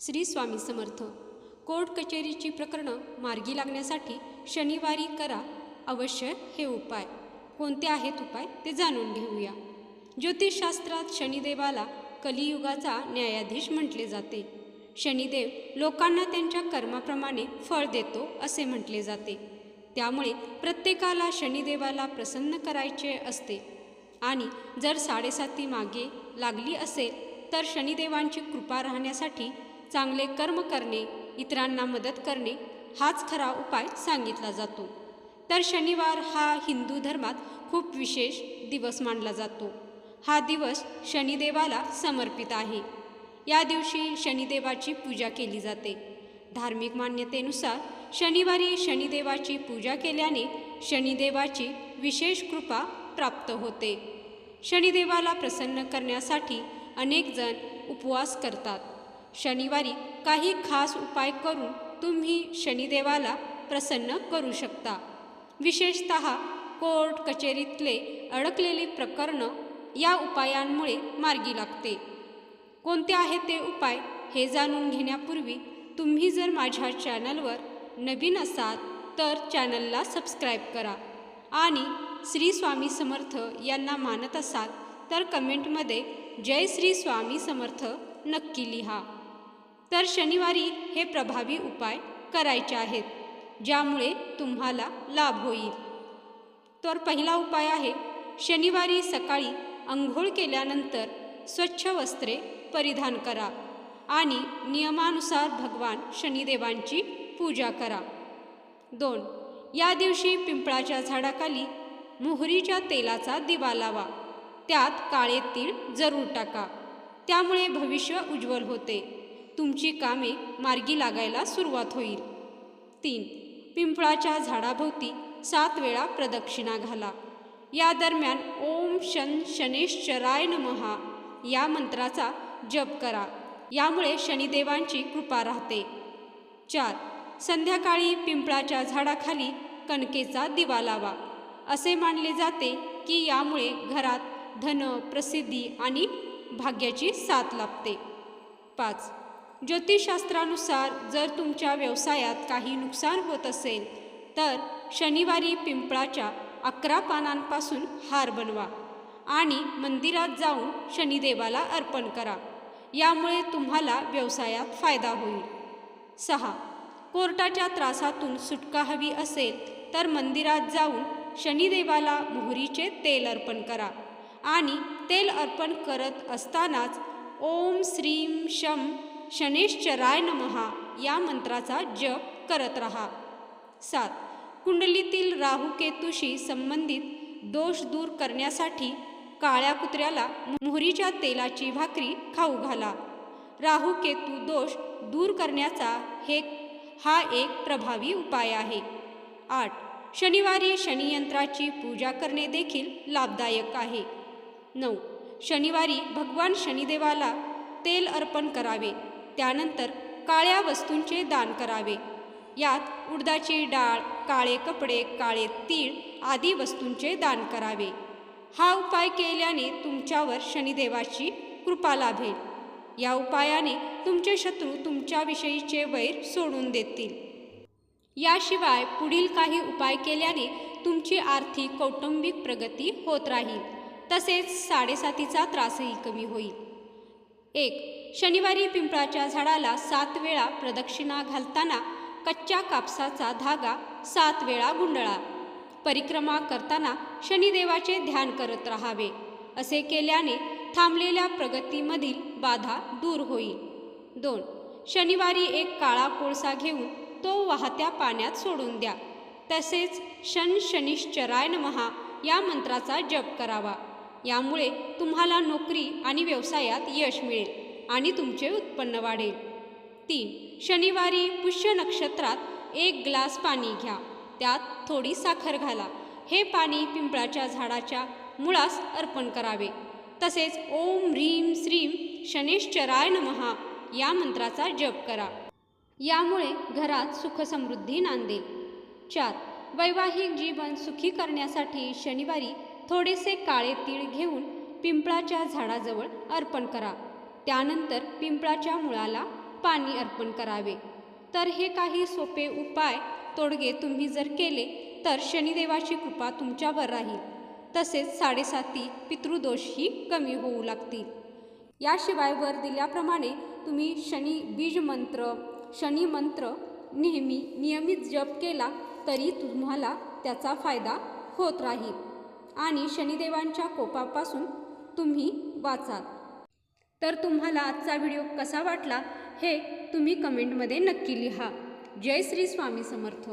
Shri Swami Samarth. Court कचेरीची प्रकरणं मार्गी लागण्यासाठी शनिवारी करा अवश्य हे उपाय. कोणते आहेत उपाय ते जाणून घेऊया. ज्योतिषशास्त्रात शनिदेवाला कलियुगाचा न्यायाधीश म्हटले जाते. शनिदेव लोकांना त्यांच्या कर्माप्रमाणे फळ देतो असे म्हटले जाते. त्यामुळे प्रत्येकाला शनिदेवाला प्रसन्न करायचे असते. आणि जर साडेसाती मागे लागली असेल तर शनिदेवांची कृपा राहण्यासाठी चांगले कर्म करणे इतरांना मदत करणे हाच खरा उपाय सांगितला जातो. तर शनिवार हा हिंदू धर्मात खूप विशेष दिवस मानला जातो. हा दिवस शनिदेवाला समर्पित आहे. या दिवशी शनिदेवाची पूजा केली जाते. धार्मिक मान्यतेनुसार शनिवारी शनिदेवाची पूजा केल्याने शनिदेवाची विशेष कृपा प्राप्त होते. शनिदेवाला प्रसन्न करण्यासाठी अनेक जण उपवास करतात. शनिवारी काही खास उपाय करून तुम्ही शनिदेवाला प्रसन्न करू शकता. विशेषत कोर्ट कचेरीतले अडकलेली प्रकरणं या उपायांमुळे मार्गी लागते. कोणते आहेत ते उपाय हे जाणून घेण्यापूर्वी तुम्ही जर माझ्या चॅनलवर नवीन असाल तर चॅनलला सबस्क्राईब करा आणि श्री स्वामी समर्थ यांना मानत असाल तर कमेंटमध्ये जय श्री स्वामी समर्थ नक्की लिहा. तर शनिवारी हे प्रभावी उपाय करायचे आहेत ज्यामुळे तुम्हाला लाभ होईल. तर पहिला उपाय आहे शनिवारी सकाळी अंघोळ केल्यानंतर स्वच्छ वस्त्रे परिधान करा आणि नियमानुसार भगवान शनिदेवांची पूजा करा. दोन या दिवशी पिंपळाच्या झाडाखाली मोहरीच्या तेलाचा दिवा लावा. त्यात काळे तीळ जरूर टाका. त्यामुळे भविष्य उज्ज्वल होते. तुमची कामे मार्गी लागायला सुरुवात होईल. तीन पिंपळाच्या झाडाभोवती सात वेळा प्रदक्षिणा घाला. या दरम्यान ओम शन शनेश्चराय नमहा या मंत्राचा जप करा. यामुळे शनिदेवांची कृपा राहते. चार संध्याकाळी पिंपळाच्या झाडाखाली कणकेचा दिवा लावा. असे मानले जाते की यामुळे घरात धन प्रसिद्धी आणि भाग्याची साथ लाभते. पाच ज्योतिषशास्त्रानुसार जर तुमच्या व्यवसायात काही नुकसान होत असेल तर शनिवारी पिंपळाच्या अकरा पानांपासून हार बनवा आणि मंदिरात जाऊन शनिदेवाला अर्पण करा. यामुळे तुम्हाला व्यवसायात फायदा होईल. सहा. कोर्टाच्या त्रासातून सुटका हवी असेल तर मंदिरात जाऊन शनिदेवाला मोहरीचे तेल अर्पण करा आणि तेल अर्पण करत असतानाच ओम श्रीम शम शनेश्चराय नमहा या मंत्राचा जप करत रहा. सात. कुंडलीतील राहुकेतूशी संबंधित दोष दूर करण्यासाठी काळ्या कुत्र्याला मोहरीच्या तेलाची भाकरी खाऊ घाला. राहू केतू दोष दूर करण्याचा हे हा एक प्रभावी उपाय आहे. आठ. शनिवारी शनियंत्राची पूजा करणे देखील लाभदायक आहे. नऊ. शनिवारी भगवान शनिदेवाला तेल अर्पण करावे. त्यानंतर काळ्या वस्तूंचे दान करावे. यात उडदाची डाळ काळे कपडे काळे तीळ आदी वस्तूंचे दान करावे. हा उपाय केल्याने तुमच्यावर शनिदेवाची कृपा लाभेल. या उपायाने तुमचे शत्रू तुमच्याविषयीचे वैर सोडून देतील. याशिवाय पुढील काही उपाय केल्याने तुमची आर्थिक कौटुंबिक प्रगती होत राहील. तसेच साडेसातीचा त्रासही कमी होईल. एक शनिवारी पिंपळाच्या झाडाला सात वेळा प्रदक्षिणा घालताना कच्च्या कापसाचा धागा सात वेळा गुंडळा. परिक्रमा करताना शनिदेवाचे ध्यान करत राहावे. असे केल्याने थांबलेल्या प्रगतीमधील बाधा दूर होईल दोन शनिवारी एक काळा कोळसा घेऊन तो वाहत्या पाण्यात सोडून द्या. तसेच शन शनिश्चराय नमहा या मंत्राचा जप करावा. यामुळे तुम्हाला नोकरी आणि व्यवसायात यश मिळेल आणि तुमचे उत्पन्न वाढेल. तीन शनिवारी पुष्य नक्षत्रात एक ग्लास पाणी घ्या. त्यात थोडी साखर घाला. हे पाणी पिंपळाच्या झाडाच्या मुळास अर्पण करावे. तसेच ओम ह्रीम श्रीम शनेश्चराय नमहा या मंत्राचा जप करा. यामुळे घरात सुखसमृद्धी नांदेल. चार वैवाहिक जीवन सुखी करण्यासाठी शनिवारी थोडेसे काळे तीळ घेऊन पिंपळाच्या झाडाजवळ अर्पण करा. त्यानंतर पिंपळाच्या मुळाला पाणी अर्पण करावे. तर हे काही सोपे उपाय तोडगे तुम्ही जर केले तर शनिदेवाची कृपा तुमच्यावर राहील. तसेच साडेसाती पितृदोषही कमी होऊ लागतील. याशिवाय वर दिल्याप्रमाणे तुम्ही शनी बीज मंत्र शनी मंत्र नेहमी नियमित जप केला तरी तुम्हाला त्याचा फायदा होत राहील. आणि शनिदेवांच्या कोपापासून तुम्ही वाचाल. तर तुम्हाला आजचा व्हिडिओ कसा वाटला हे तुम्ही कमेंटमध्ये नक्की लिहा. जय श्री स्वामी समर्थ.